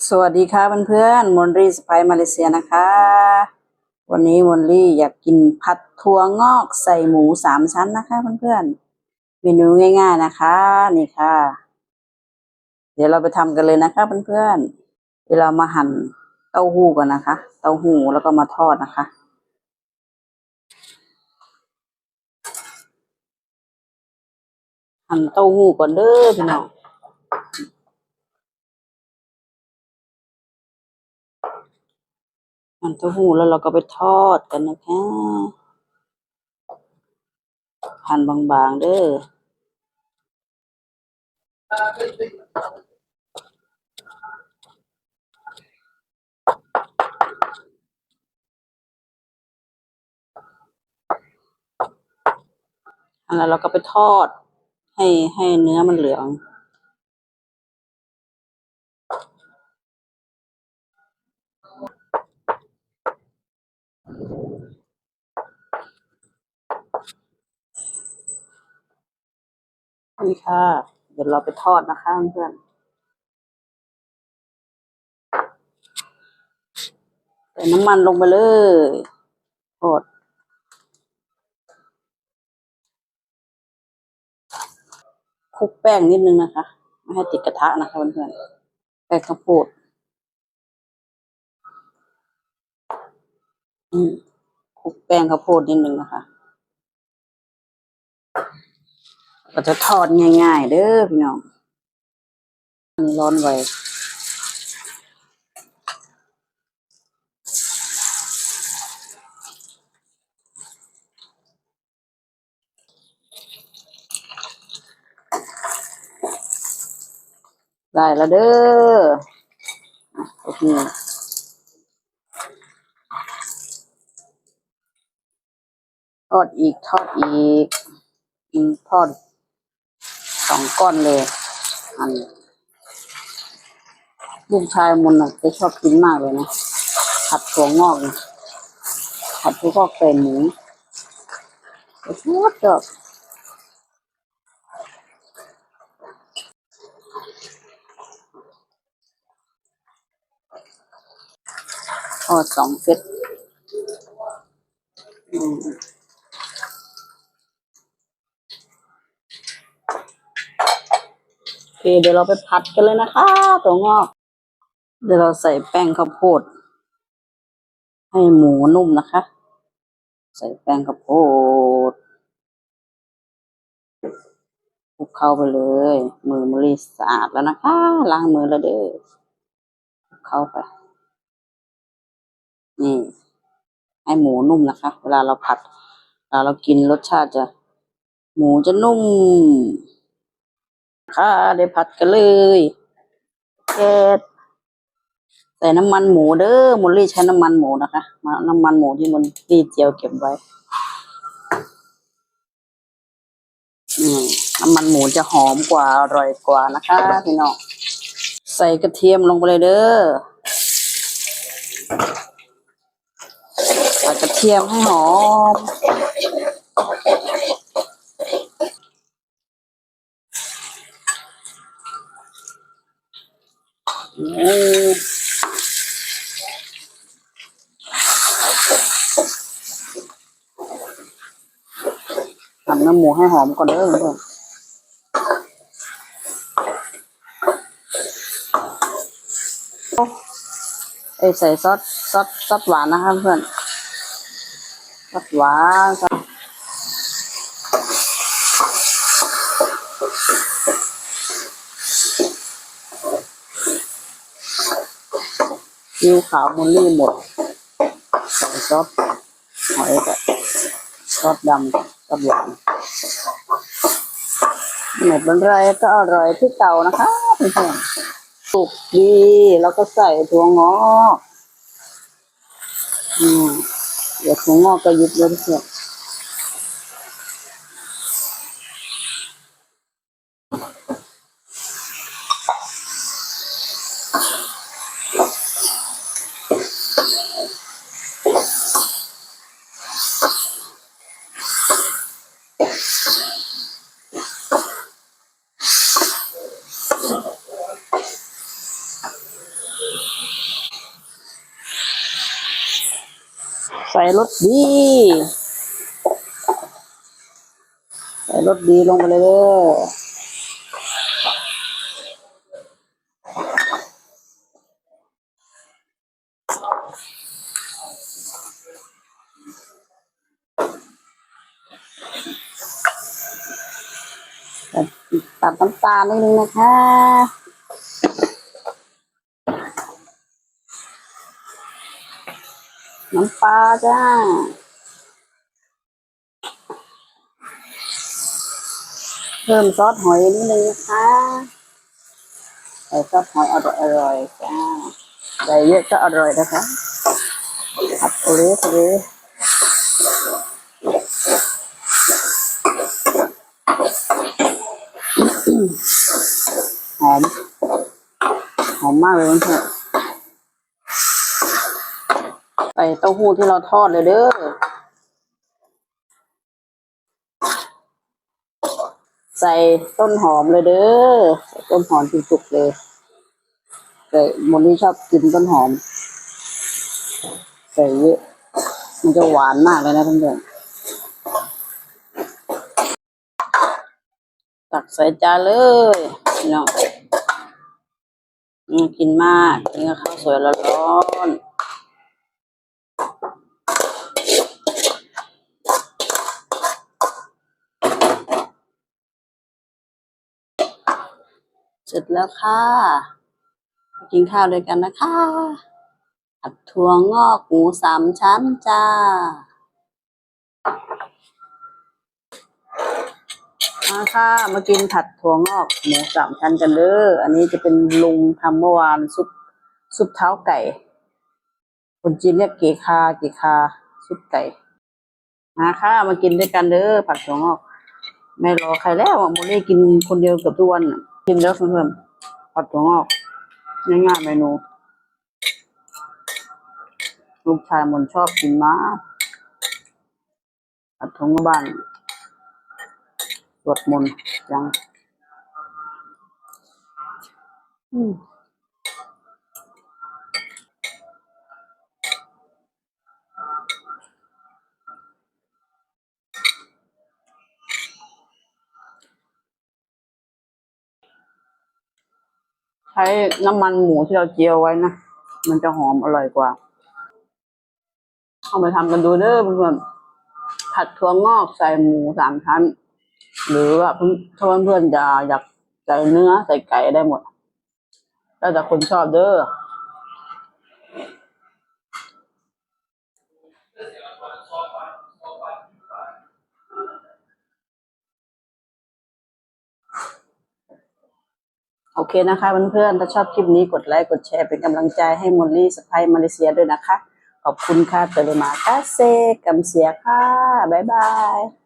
สวัสดีค่ะเพื่อนๆมนรีสไปมาเลเซียนะคะ วันนี้มนรีอยากกินผัดถั่วงอกใส่หมูสามชั้นนะคะเพื่อนๆเมนูง่ายๆนะคะนี่ค่ะ เดี๋ยวเราไปทำกันเลยนะคะเพื่อนๆเดี๋ยวเรามาหั่นเต้าหู้ก่อนนะคะ เต้าหู้แล้วก็มาทอดนะคะ หั่นเต้าหู้ก่อนเด้อพี่น้อง มันเต้าหู้แล้วเราก็ไปทอดกันนะคะหั่นบางๆเด้ออันนั้นเราก็ไปทอดให้ให้เนื้อมันเหลือง นี่ค่ะ เดี๋ยวเราไปทอดนะคะเพื่อนใส่น้ำมันลงไปเลยทอดคลุกแป้งนิดนึงนะคะ ไม่ให้ติดกระทะนะคะเพื่อนๆแป้งข้าวโพดอืมคลุกแป้งข้าวโพดนิดนึงนะคะ ก็จะทอดง่ายๆเด้อพี่น้องร้อนไว้ได้แล้วเด้อโอเคทอดอีก ทอดอีกทอด สองก้อนเลยอันลูกชายมันน่ะจะชอบกินมากเลยนะผัดถั่วงอกนะผัดถั่วงอกใส่หมูก็ชอบชอบทอดสองเซตอืมโอ เคเดี๋ยวเราไปผัดกันเลยนะคะถั่วงอก เดี๋ยวเราใส่แป้งข้าวโพด ให้หมูนุ่มนะคะ ใส่แป้งข้าวโพดคลุกเข้าไปเลย มือมะลิสะอาดแล้วนะคะ ล้างมือแล้วเด้อเข้าไป นี่ ให้หมูนุ่มนะคะ เวลาเราผัดเวลาเรากินรสชาติจะ หมูจะนุ่ม ค่ะเดี๋ยวผัดกันเลยแก๊สใส่น้ำมันหมูเด้อมอลลี่ใช้น้ำมันหมูนะคะ มาน้ำมันหมูที่มันรีดเจียวเก็บไว้น้ำมันหมูจะหอมกว่าอร่อยกว่านะคะพี่น้องใส่กระเทียมลงไปเลยเด้อใส่กระเทียมให้หอม อืมหั่นเนื้อหมูให้หอมก่อนเด้อเพื่อนเอ้ยใส่ซอสซอสซอสหวานนะคะเพื่อนซอสหวานซอส ซีอิ๊วขาวมูลี่หมดใส่ซอสหอยกับซอสดำกับหวานหมดเป็นไรก็อร่อยที่เก่านะคะเพื่อนสุกดีแล้วก็ใส่ถั่วงอกอืมอย่าถั่วงอกก็ยุบเล้วเพื่อน ใส่รสดี ใส่รสดีลงไปเลยเด้อตัดน้ำตาลนิดนึงนะคะ น้ำปลาจ้าเพิ่มซอสหอยนิดนึงนะคะใส่ซอสหอยอร่อยอร่อยจ้าใส่เยอะก็อร่อยนะคะผัดโอเล่โอเล่หอมหอมมากเลยเพื่อนๆใส่ เต้าหู้ที่เราทอดเลยเด้อใส่ต้นหอมเลยเด้อต้นหอมสุกๆเลยแต่มนนี่ชอบกินต้นหอมใส่เยอะมันจะหวานมากเลยนะเพื่อนๆตักใส่จานเลยพี่น้องอืมกินมากกินกับข้าวสวยร้อนๆเสร็จแล้วค่ะไปกินข้าวด้วยกันนะคะผัดถั่วงอกหมูสามชั้นจ้ามาค่ะ มากินผัดถั่วงอกหมูสามชั้นกันเด้ออันนี้จะเป็นลุงทำเมื่อวานซุปซุปเท้าไก่ คนจีนเรียกเกคาเกคาซุปไก่มาค่ะ มากินด้วยกันเด้อผัดถั่วงอก ไม่รอใครแล้วโมเล่กินคนเดียวเกับทุกวันน่ะ กินเยอะเพื่อนๆผัดถั่วงอกง่ายๆเมนู ลูกชายมันชอบกินมากอัดทงบ้านสวดมนต์ยัง อืม ใช้น้ำมันหมูที่เราเจียวไว้นะ มันจะหอมอร่อยกว่า เอาไปทำกันดูเด้อเพื่อนๆผัดถั่วงอกใส่หมูสามชั้น หรือว่าถ้าเพื่อนๆจะอยากใส่เนื้อใส่ไก่ได้หมด แล้วแต่คนชอบเด้อ โอเคนะคะเพื่อนๆถ้าชอบคลิปนี้กดไลค์กดแชร์เป็นกำลังใจให้มอลลี่สไปมาเลเซียด้วยนะคะ ขอบคุณค่ะเตลมาคาเซกัมเสียค่ะ บ๊ายบาย